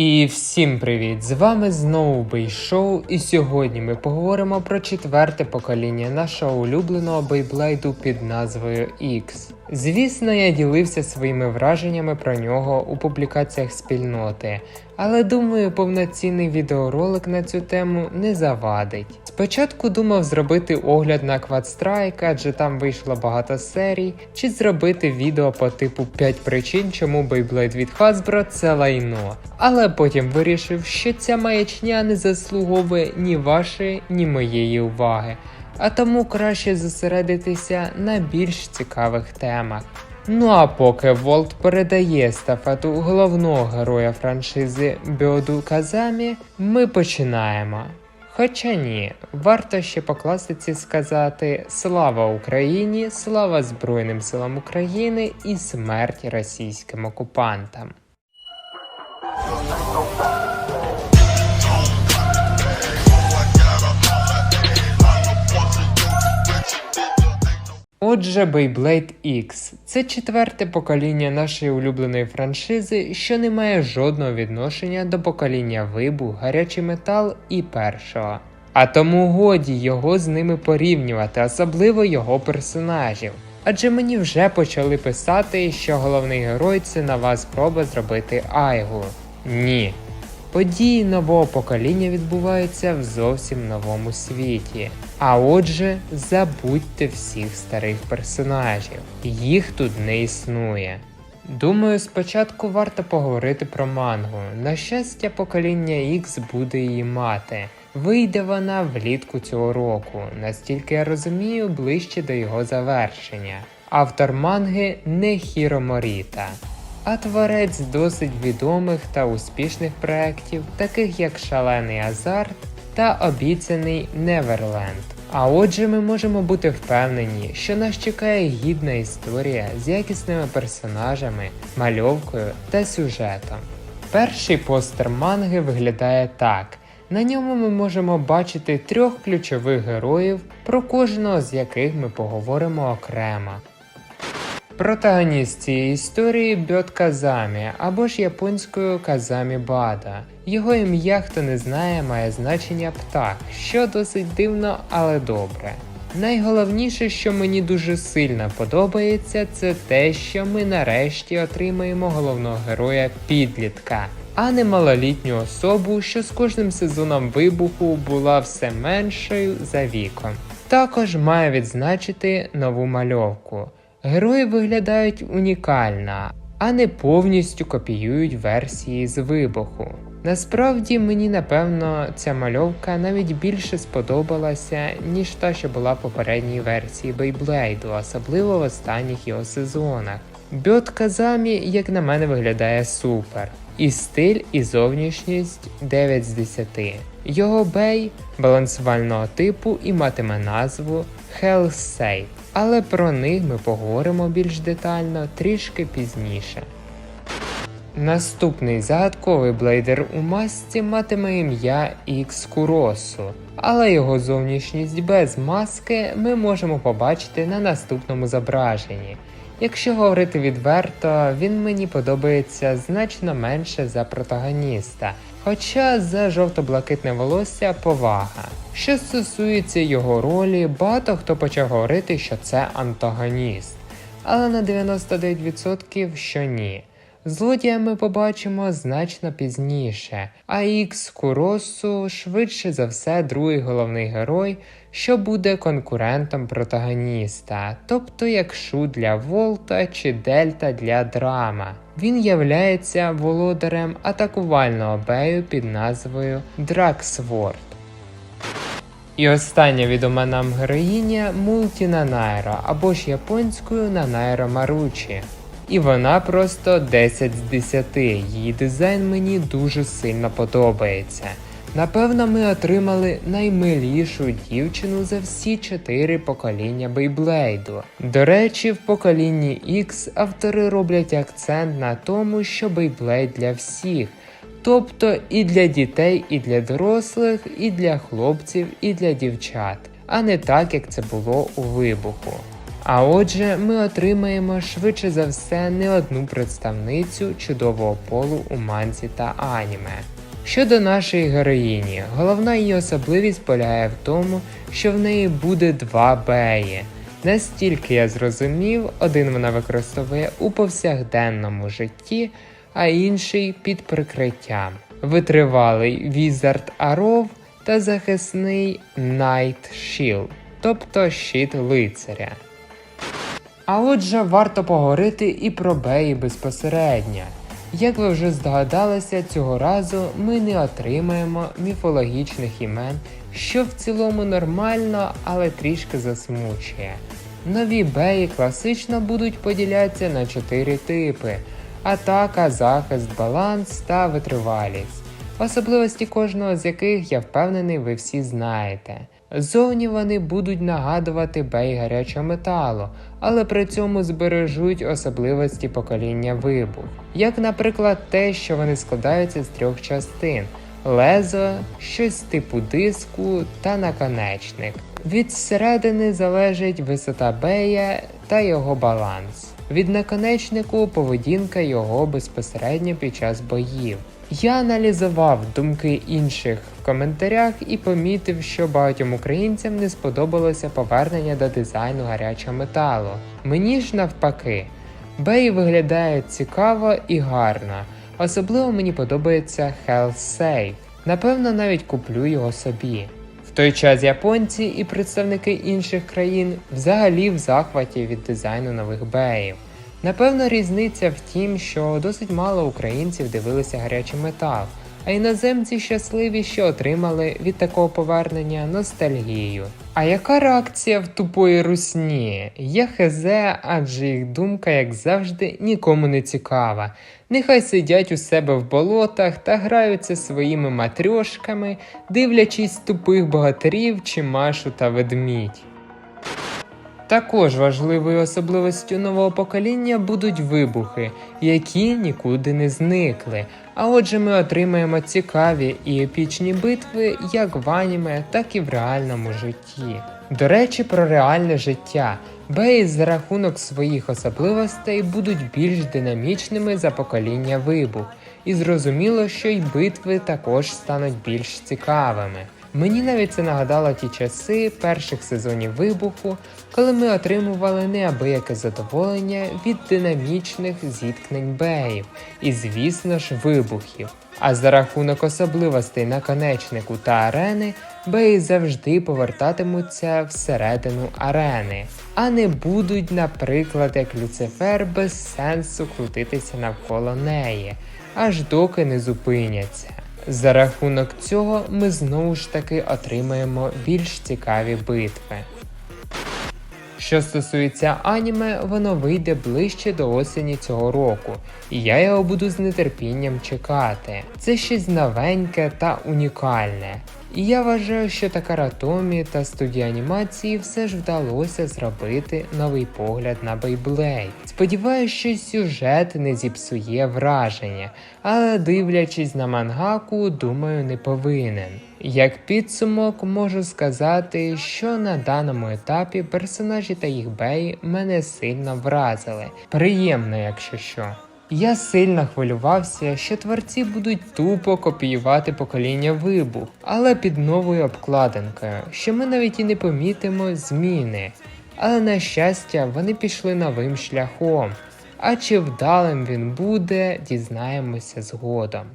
І всім привіт! З вами знову Бейшоу, і сьогодні ми поговоримо про четверте покоління нашого улюбленого бейблейду під назвою X. Звісно, я ділився своїми враженнями про нього у публікаціях спільноти, але думаю, повноцінний відеоролик на цю тему не завадить. Спочатку думав зробити огляд на Quadstrike, адже там вийшло багато серій, чи зробити відео по типу 5 причин, чому Beyblade від Hasbro це лайно. Але потім вирішив, що ця маячня не заслуговує ні вашої, ні моєї уваги. А тому краще зосередитися на більш цікавих темах. Ну а поки Волт передає естафету головного героя франшизи Бьоду Казамі, ми починаємо. Хоча ні, варто ще по класиці сказати Слава Україні, слава Збройним силам України і смерть російським окупантам. Отже, Beyblade X це четверте покоління нашої улюбленої франшизи, що не має жодного відношення до покоління вибу, гарячий метал і першого. А тому годі його з ними порівнювати, особливо його персонажів. Адже мені вже почали писати, що головний герой це нова спроба зробити Айгу. Ні. Події нового покоління відбуваються в зовсім новому світі. А отже, забудьте всіх старих персонажів, їх тут не існує. Думаю, спочатку варто поговорити про мангу. На щастя, покоління X буде її мати. Вийде вона влітку цього року, настільки я розумію, ближче до його завершення. Автор манги не Хіро Моріта, а творець досить відомих та успішних проєктів, таких як Шалений Азарт та Обіцяний Неверленд. А отже, ми можемо бути впевнені, що нас чекає гідна історія з якісними персонажами, мальовкою та сюжетом. Перший постер манги виглядає так. На ньому ми можемо бачити трьох ключових героїв, про кожного з яких ми поговоримо окремо. Протагоніст цієї історії Бьот Казамі або ж японською Казамі Бада. Його ім'я, хто не знає, має значення птах, що досить дивно, але добре. Найголовніше, що мені дуже сильно подобається, це те, що ми нарешті отримаємо головного героя підлітка, а не малолітню особу, що з кожним сезоном вибуху була все меншою за віком. Також має відзначити нову мальовку. Герої виглядають унікально, а не повністю копіюють версії з вибуху. Насправді мені напевно ця мальовка навіть більше сподобалася, ніж та, що була в попередній версії Бейблейду, особливо в останніх його сезонах. Бьот Казамі, як на мене, виглядає супер. І стиль, і зовнішність 9 з 10. Його бей балансувального типу і матиме назву Hellsate, але про них ми поговоримо більш детально трішки пізніше. Наступний загадковий блейдер у масці матиме ім'я Ікс Куросу, але його зовнішність без маски ми можемо побачити на наступному зображенні. Якщо говорити відверто, він мені подобається значно менше за протагоніста, хоча за жовто-блакитне волосся повага. Що стосується його ролі, багато хто почав говорити, що це антагоніст, але на 99% що ні. Злодія ми побачимо значно пізніше, а Ікс Куросу швидше за все другий головний герой, що буде конкурентом протагоніста, тобто як Шу для Волта чи Дельта для драма. Він являється володарем атакувального бею під назвою Драксворд. І остання відома нам героїня Мулті Нанайро або ж японською Нанайро Маручі. І вона просто 10 з 10. Її дизайн мені дуже сильно подобається. Напевно, ми отримали наймилішу дівчину за всі чотири покоління Бейблейду. До речі, в поколінні X автори роблять акцент на тому, що Бейблейд для всіх. Тобто і для дітей, і для дорослих, і для хлопців, і для дівчат, а не так, як це було у вибуху. А отже, ми отримаємо швидше за все не одну представницю чудового полу у манзі та аніме. Щодо нашої героїні, головна її особливість полягає в тому, що в неї буде два беї. Настільки я зрозумів, один вона використовує у повсякденному житті, а інший під прикриттям. Витривалий Візард Аров та захисний Night Shield, тобто щит лицаря. А отже, варто поговорити і про беї безпосередньо. Як ви вже здогадалися, цього разу ми не отримаємо міфологічних імен, що в цілому нормально, але трішки засмучує. Нові беї класично будуть поділятися на чотири типи: атака, захист, баланс та витривалість. Особливості кожного з яких я впевнений, ви всі знаєте. Зовні вони будуть нагадувати бей гарячого металу, але при цьому збережуть особливості покоління вибух, як, наприклад, те, що вони складаються з трьох частин: лезо, щось типу диску та наконечник. Від середини залежить висота бея та його баланс. Від наконечнику поведінка його безпосередньо під час боїв. Я аналізував думки інших в коментарях і помітив, що багатьом українцям не сподобалося повернення до дизайну гарячого металу. Мені ж навпаки, бей виглядає цікаво і гарно. Особливо мені подобається Safe. Напевно, навіть куплю його собі. В той час японці і представники інших країн взагалі в захваті від дизайну нових беїв. Напевно, різниця в тім, що досить мало українців дивилися гарячий метал, а іноземці щасливі, що отримали від такого повернення ностальгію. А яка реакція в тупої русні? Я хезе, адже їх думка, як завжди, нікому не цікава. Нехай сидять у себе в болотах та граються своїми матрьошками, дивлячись тупих богатирів чи машу та ведмідь. Також важливою особливістю нового покоління будуть вибухи, які нікуди не зникли. А отже, ми отримаємо цікаві і епічні битви як в аніме, так і в реальному житті. До речі, про реальне життя. Беї за рахунок своїх особливостей будуть більш динамічними за покоління вибух, і зрозуміло, що й битви також стануть більш цікавими. Мені навіть це нагадало ті часи перших сезонів вибуху, коли ми отримували неабияке задоволення від динамічних зіткнень беїв і, звісно ж, вибухів. А за рахунок особливостей наконечнику та арени, беї завжди повертатимуться всередину арени, а не будуть, наприклад, як Люцифер без сенсу крутитися навколо неї, аж доки не зупиняться. За рахунок цього ми знову ж таки отримаємо більш цікаві битви. Що стосується аніме, воно вийде ближче до осені цього року, і я його буду з нетерпінням чекати. Це щось новеньке та унікальне. І я вважаю, що Такара Томі та студія анімації все ж вдалося зробити новий погляд на Beyblade. Сподіваюсь, що сюжет не зіпсує враження, але дивлячись на мангаку, думаю, не повинен. Як підсумок можу сказати, що на даному етапі персонажі та їх беї мене сильно вразили. Приємно, якщо що. Я сильно хвилювався, що творці будуть тупо копіювати покоління вибух, але під новою обкладинкою, що ми навіть і не помітимо зміни. Але на щастя, вони пішли новим шляхом. А чи вдалим він буде, дізнаємося згодом.